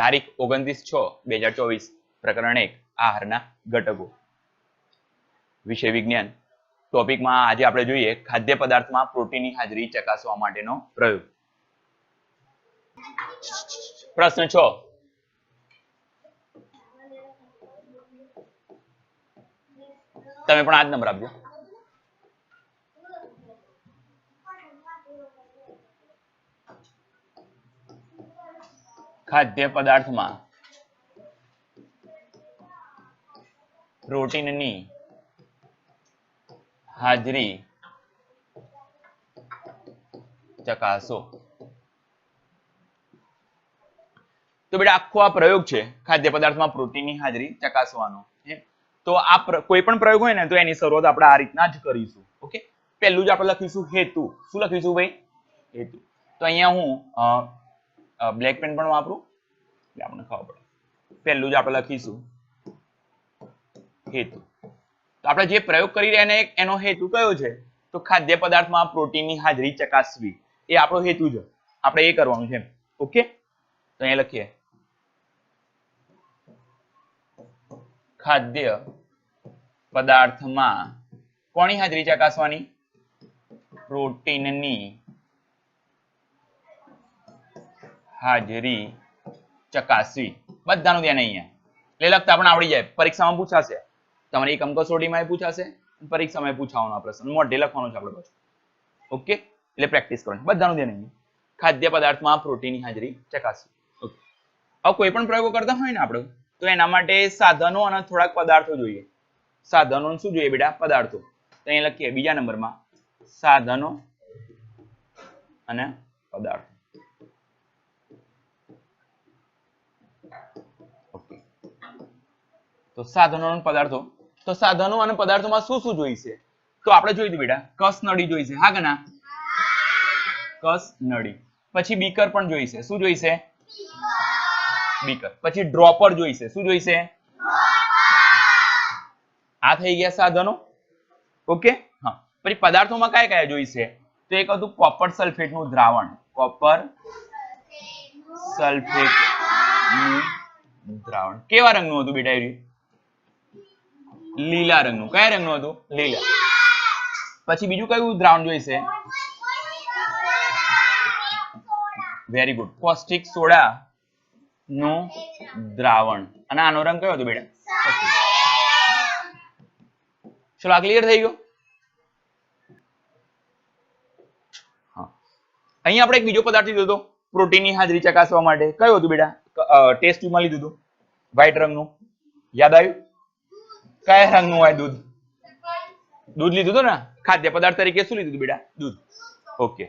તારીખ ઓગણત્રીસ છ, બે હજાર ચોવીસ, પ્રકરણ એક, આહારના ઘટકો. વિષય વિજ્ઞાન. ટોપિકમાં આજે આપણે જોઈએ ખાદ્ય પદાર્થમાં પ્રોટીનની હાજરી ચકાસવા માટેનો પ્રયોગ. પ્રશ્ન છ. તમે પણ આ જ નંબર આપજો. ખાદ્ય પદાર્થમાં પ્રોટીનની હાજરી ચકાસો. તો બેટા, આખો આ પ્રયોગ છે ખાદ્ય પદાર્થમાં પ્રોટીનની હાજરી ચકાસવાનો. તો આ કોઈ પણ પ્રયોગ હોય ને, તો એની શરૂઆત આપણે આ રીતના જ કરીશું. ઓકે? પહેલું જ આપણે લખીશું હેતુ. શું લખીશું ભાઈ? હેતુ. તો અહીંયા હું બ્લેક પેન પણ વાપરું. એટલે આપણને ખબર પડે. પહેલું જ આપણે લખીશું. હેતુ. તો આપણે જે પ્રયોગ કરી રહ્યા એને એનો હેતુ કયો છે? તો ખાદ્ય પદાર્થમાં પ્રોટીનની હાજરી ચકાસવી. એ આપણો હેતુ છે. આપણે એ કરવાનું છે ઓકે તો અહીંયા લખીએ. ખાદ્ય પદાર્થમાં કોની હાજરી ચકાસવાની? પ્રોટીનની. હાજરી ચકાસવી બધાનું ધ્યાન અહીંયા. એટલે લખતા પણ આવડી જાય. પરીક્ષામાં પૂછાશે. તમારી એક એ પૂછાશે. પરીક્ષામાં પૂછાવાનો પ્રશ્ન. મોઢે લખવાનો છે આપણે પાછું ઓકે? એટલે પ્રેક્ટિસ કરવાની. બધાનું ધ્યાન અહીંયા. ખાદ્ય પદાર્થમાં પ્રોટીનની હાજરી ચકાસવી હવે કોઈ પણ પ્રયોગો કરતા હોય ને આપણે, તો એના માટે સાધનો અને થોડાક પદાર્થો જોઈએ. સાધનો શું જોઈએ બેટા? પદાર્થો. તો અહીં લખીએ, બીજા નંબરમાં સાધનો અને પદાર્થો. તો સાધનો પદાર્થો. તો સાધનો અને પદાર્થોમાં શું શું જોઈશે? તો આપણે જોઈ દીધું બેટા, કસ જોઈશે. હા કે ના? પછી બીકર પણ જોઈશે. શું જોઈશે? બીકર. પછી ડ્રોપર જોઈશે. શું જોઈશે? આ થઈ ગયા સાધનો? ઓકે? હા. પછી પદાર્થોમાં કયા કયા જોઈશે? તો એક હતું કોપર સલ્ફેટનું દ્રાવણ. કોપર સલ્ફેટનું દ્રાવણ. કેવા રંગનું હતું બેટા લીલા રંગનું. કયા રંગનું હતું? લીલા. પછી બીજું કયું દ્રાવણ જોઈશે? વેરી ગુડ કોસ્ટિક સોડા નું દ્રાવણ. અને આનો રંગ કયો હતો બેટા? ચલો, આ ક્લિયર થઈ ગયો? અહીંયા આપણે એક બીજો પદાર્થ લીધો હતો, પ્રોટીનની હાજરી ચકાસવા માટે. કયો હતું બેટા? ટેસ્ટ ટ્યુબમાં લીધું હતું. વ્હાઈટ રંગનું. યાદ આવ્યું? કયા રંગનું હોય દૂધ. દૂધ લીધું હતું ને? ખાદ્ય પદાર્થ તરીકે શું લીધું બેટા? દૂધ. ઓકે.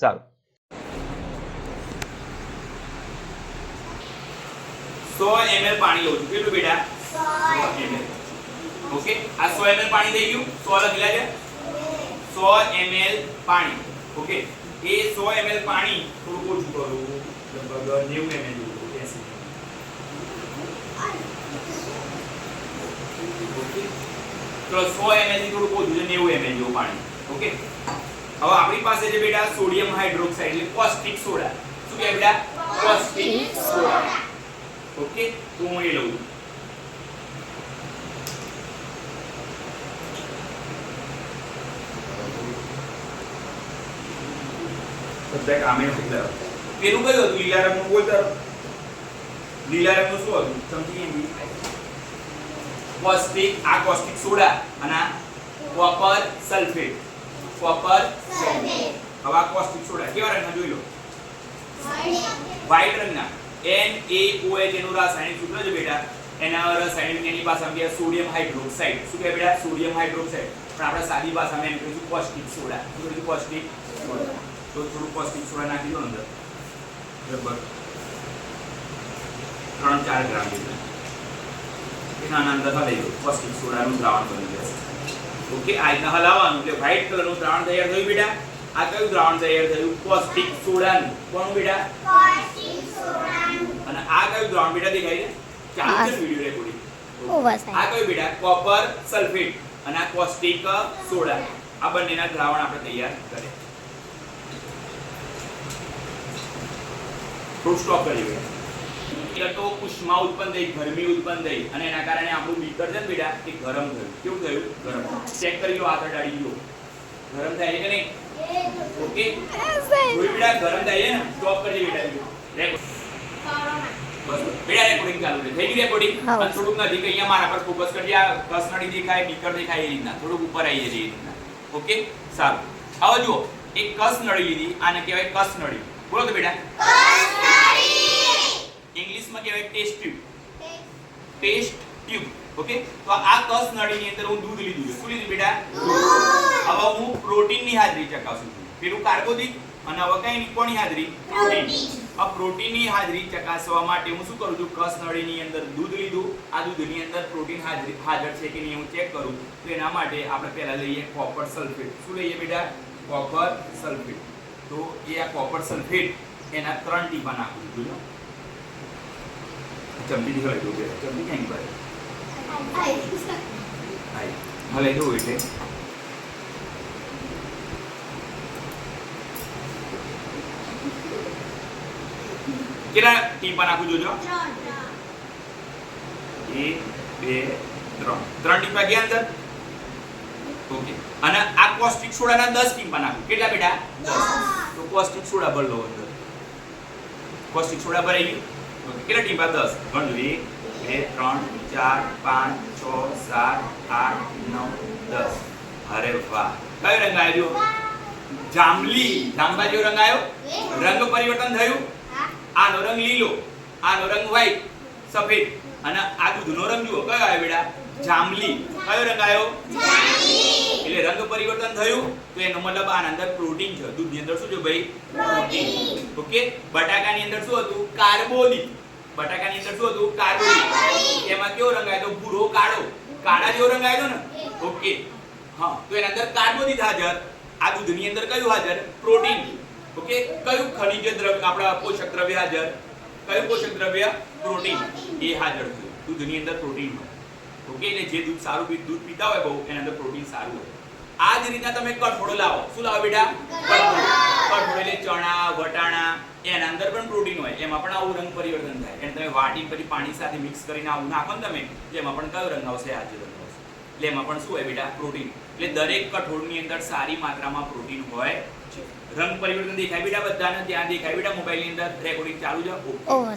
સારું. સો ml પાણી લઉં છું. કેટલું બેટા? ઓકે. આ સો ml પાણી થઈ ગયું. સો લખેલા છે? સો ml પાણી. ઓકે. એ સો ml પાણી થોડું ઓછું કરું. લગભગ નેવું ml જેવું એસી ઓકે તો સો ml થોડું ઓછું છે નેવું ml જેવું પાણી. ઓકે હવે આપણી પાસે છે બેટા સોડિયમ હાઇડ્રોક્સાઇડ એટલે કોસ્ટિક સોડા શું કહે બેટા? કોસ્ટિક સોડા ઓકે તો હું એ લઉં પેલું કયું હતું? લીલા રંગનું બોલતા લીલા રંગનું શું હતું? સમજી ગયા કોસ્ટિક આ કોસ્ટિક સોડા અને આ કોપર સલ્ફેટ. Copper sulphate. હવે આ કોસ્ટિક સોડા, કેવા રંગના જોઈ લો? વ્હાઇટ રંગના. NaOH એનું રાસાયણિક સૂત્ર છે બેટા. એના રાસાયણિક એની ભાષામાં કહે સોડિયમ હાઇડ્રોક્સાઇડ શું કહે બેટા? સોડિયમ હાઇડ્રોક્સાઇડ પણ આપણે સાદી ભાષામાં એમ કહીશું કોસ્ટિક સોડા. શું કહીશું કોસ્ટિક સોડા. તો થોડું કોસ્ટિક સોડા નાખી દો અંદર. લગભગ ત્રણ ચાર ગ્રામ જેટલું. એના અંદર હલાવી કોસ્ટિક સોડાનું દ્રાવણ બની જશે. ઓકે આ રીતના હલાવવાનું એટલે વ્હાઈટ કલરનું દ્રાવણ તૈયાર થયું બેટા? આ કયું દ્રાવણ તૈયાર થયું? કોસ્ટિક સોડાનું. કોનું બેટા? અને આ કયું દ્રાવણ બેટા દેખાય છે? ચાલુ છે વિડિયો રેકોર્ડિંગ આ કયું બેટા? કોપર સલ્ફેટ અને આ કોસ્ટિક સોડા. આ બંનેના દ્રાવણ આપણે તૈયાર કરીએ થોડું સ્ટોપ કરી બેટા ઉષ્મા ઉત્પન્ન થઈ ગરમી ઉત્પન્ન થઈ. અને એના કારણે આપણું બીકર છે ને બેટા એ ગરમ થયું. કેવું થયું? ગરમ. ચેક કરી લો આગળ ડાળી લો ગરમ થાય છે કે નહીં? ઓકે જોઈ બેટા ગરમ થાય છે ને? સ્ટોપ કરજે બેટા બસ બેટા રેકોર્ડિંગ ચાલુ છે. થઈ ગઈ રેકોર્ડિંગ પણ થોડુંક નજીક અહીંયા મારા પર ફોકસ કરજે. આ કસનળી દેખાય બીકર દેખાય એ રીતના. થોડુંક ઉપર આવી છીએ એ રીતના. ઓકે સારું. હવે જુઓ. એક કસ નળી લીધી. આને કહેવાય કસ નળી. બોલો તો બેટા. ઇંગ્લિશમાં કહેવાય test tube. Test. Tube. Okay? તો આ કસ નળીની અંદર હું દૂધ લીધું છે. શું લીધું બેટા? હવે હું પ્રોટીનની હાજરી ચકાસું છું. પેલું કાર્બોદિત અને હવે કઈ ની કોની હાજરી? પ્રોટીન. આ પ્રોટીનની હાજરી ચકાસવા માટે હું શું કરું છું? કસ નળીની અંદર દૂધ લીધું. આ દૂધની અંદર પ્રોટીન હાજરી હાજર છે કે નહીં હું ચેક કરું. તો એના માટે આપણે પહેલા લઈએ કોપર સલ્ફેટ. શું લઈએ બેટા? Copper sulphate. તો એ આ કોપર સલ્ફેટ એના ત્રણ ટીપા નાખું છું જોજો ચમચી હોય તો બે ચમચી ક્યાં ગઈ ભાઈ ભલે જો એટલે કેટલા ટીપા નાખું જોજો એક બે ત્રણ ત્રણ ટીપા ગયા અંદર ઓકે અને આ કોસ્ટિક સોડાના 10 ટીપા નાખું કેટલા બેટા 10 તો કોસ્ટિક સોડા ભર લો અંદર કોસ્ટિક સોડા ભરાઈ ગયું કેટલા ટીપા 10 ગણજો એક બે ત્રણ, ચાર, પાંચ, છ, સાત, આઠ, નવ, દસ. અરે વાહ. કયો રંગ આવ્યો જાંબલી. જાંબા રંગ આવ્યો રંગ પરિવર્તન થયું? આનો રંગ લીલો, આનો રંગ વ્હાઈટ સફેદ. અને આ દૂધનો રંગ જુઓ, કયો આવ્યો બેટા? જાંબલી. કયો રંગ આવ્યો એટલે રંગ પરિવર્તન થયું તો એનો મતલબ આના અંદર પ્રોટીન છે. દૂધની અંદર શું છે ભાઈ? પ્રોટીન ઓકે બટાકાની અંદર શું હતું? કાર્બોદિત. બટાકાની અંદર શું હતું? કાર્બોદિત. એમાં કેવો રંગ આવ્યો? ભૂરો કાળો. કાળા જેવો રંગ આવ્યો ને? ઓકે. હા તો એના અંદર કાર્બોદિત હાજર. આ દૂધની અંદર કયું હાજર? પ્રોટીન. ઓકે કયું ખનિજ દ્રવ્ય આપણા પોષક દ્રવ્ય હાજર? કયું પોષક દ્રવ્ય? પ્રોટીન. એ હાજર છે દૂધની અંદર પ્રોટીન હોય ઓકે એટલે જે દૂધ સારું પી દૂધ પીતા હોય બહુ એના અંદર પ્રોટીન સારું હોય. આ જ રીતના તમે કઠોળ લાવો. શું લાવો બેટા? કઠોળ. એટલે ચણા વટાણા એના અંદર પણ પ્રોટીન હોય. એમાં પણ આવું રંગ પરિવર્તન થાય. એને તમે વાટી પછી પાણી સાથે મિક્સ કરીને આવું નાખો ને તમે એમાં પણ કયો રંગ આવશે? આજે રંગ આવશે. એટલે એમાં પણ શું હોય બેટા? પ્રોટીન. એટલે દરેક કઠોળની અંદર સારી માત્રામાં પ્રોટીન હોય. છે રંગ પરિવર્તન દેખાય બેટા બધાને? ત્યાં દેખાય બેટા મોબાઈલની અંદર? રેકોર્ડિંગ ચાલુ છે?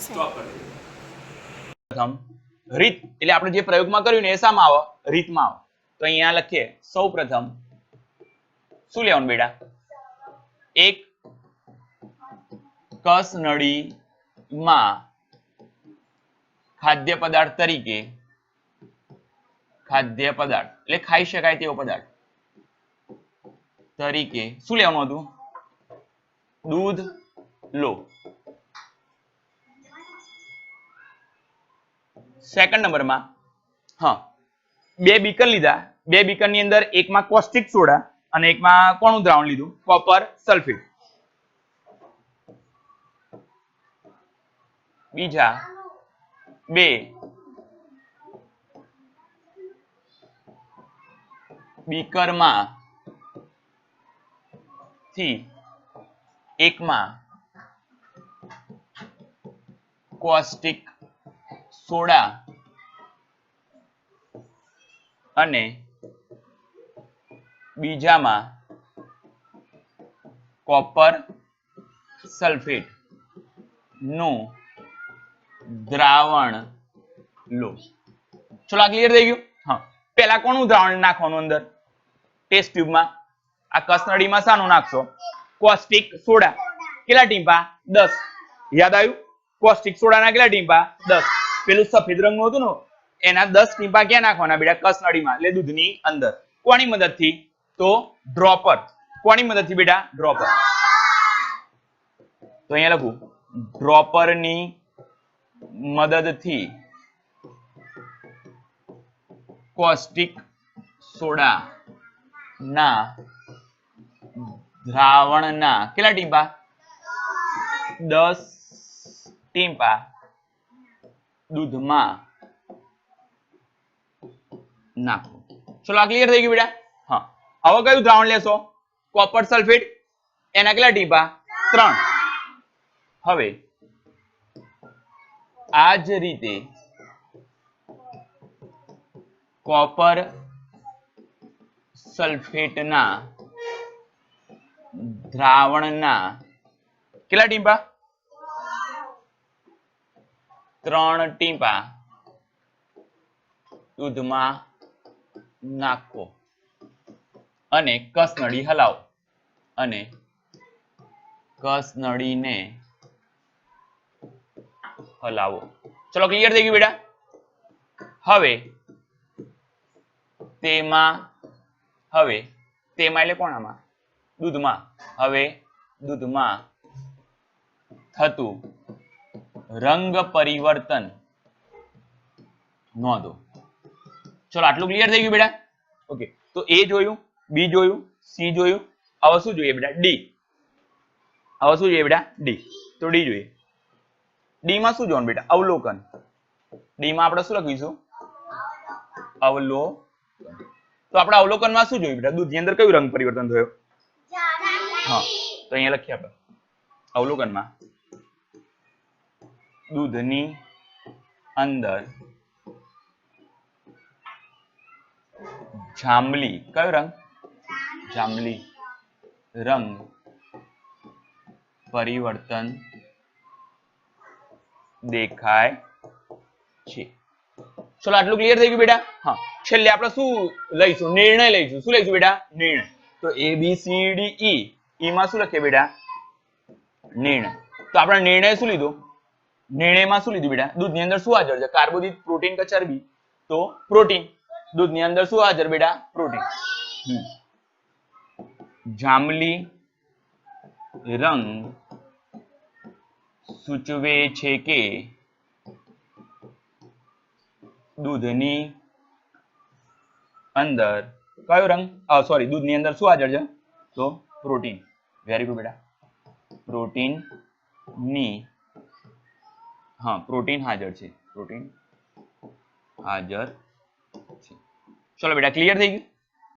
સ્ટોપ કરી દેજો પ્રથમ રીત, એટલે આપણે જે પ્રયોગમાં કર્યું ને એ શામાં આવે, રીતમાં આવે. તો અહીંયા લખીએ સૌ પ્રથમ શું લેવાનું બેટા? એક કસ નળીમાં ખાદ્ય પદાર્થ તરીકે, ખાદ્ય પદાર્થ, એટલે ખાઈ શકાય તેવો પદાર્થ તરીકે, શું લેવાનું હતું? દૂધ લો. સેકન્ડ નંબરમાં હા. બે બીકર લીધા. બે બીકરની અંદર એકમાં કોસ્ટિક સોડા અને એકમાં કોણું દ્રાવણ લીધું? કોપર સલ્ફેટ બીજા બે. બીકરમાં થી એકમાં કોસ્ટિક સોડા અને બીજામાં કોપર સલ્ફેટનું દ્રાવણ લો. ચલો આ ક્લિયર થઈ ગયું? હા. પહેલા કોનું દ્રાવણ નાખવાનું અંદર? ટેસ્ટ ટ્યુબમાં આ કસનળીમાં શાનું નાખશો? Caustic soda. કેટલા ટીમ્પા? દસ. યાદ આવ્યું? કોસ્ટિક સોડાના કેટલા ટીમ્પા? દસ. પેલું સફેદ રંગનું હતું ને, એના દસ ટીમ્પા ક્યાં નાખવાના બેટા? કસનળીમાં. એટલે દૂધની અંદર. કોની મદદથી? તો ડ્રોપર. કોની મદદથી બેટા? ડ્રોપર. તો અહીંયા લખું. ડ્રોપરની મદદથી કોસ્ટિક સોડા ના દ્રાવણના કેટલા ટીમ્પા દસ ટીપા દૂધમાં નાખો. ચલો આ ક્લિયર થઈ ગયું બેટા? હા. હવે કયું દ્રાવણ લેશો? કોપર સલ્ફેટ એના કેટલા ટીપા? ત્રણ. હવે, આ જ રીતે કોપર સલ્ફેટના દ્રાવણના કેટલા ટીપા? ત્રણ ટીપા દૂધમાં નાખો અને કસનળી હલાવો અને કસનળીને હલાવો. ચલો ક્લિયર થઈ ગયું બેટા? હવે તેમાં હવે તેમાં એટલે કોણામાં દૂધમાં. હવે દૂધમાં થતું રંગ પરિવર્તન. નોંધો. ચલો આટલું ક્લિયર થઈ ગયું બેટા? ઓકે તો એ જોયું બી જોયું સી જોયું હવે શું જોઈએ બેટા ડી. હવે શું જોઈએ બેટા ડી. તો ડી જોઈએ. ડી માં શું જોવાનું બેટા? અવલોકન. ડી માં આપણે શું લખીશું? અવલો તો આપણે અવલોકનમાં શું જોયું બેટા? દૂધની અંદર કયું રંગ પરિવર્તન થયો? હા તો અહીંયા લખીએ આપણે. અવલોકનમાં. દૂધની અંદર જાંબલી, કયો રંગ? જાંબલી રંગ પરિવર્તન દેખાય છે. ચલો, આટલું ક્લિયર થઈ ગયું બેટા? હા, છેલ્લે આપણે શું લઈશું? નિર્ણય લઈશું. શું લઈશું બેટા? નિર્ણય. તો એ બી સી ડી ઈ માં શું લખીએ બેટા? નિર્ણય. તો આપણે નિર્ણય શું લીધો? નિર્ણયમાં શું લીધું બેટા? દૂધની અંદર શું હાજર છે? કાર્બોદિત પ્રોટીન કે ચરબી? તો પ્રોટીન. દૂધની અંદર શું હાજર બેટા? પ્રોટીન. જાંબલી રંગ સૂચવે છે કે દૂધની અંદર કયો રંગ? સોરી દૂધની અંદર શું હાજર છે? તો પ્રોટીન. વેરી ગુડ બેટા. પ્રોટીનની હા પ્રોટીન હાજર છે. પ્રોટીન હાજર ચલો બેટા ક્લિયર થઈ ગયું?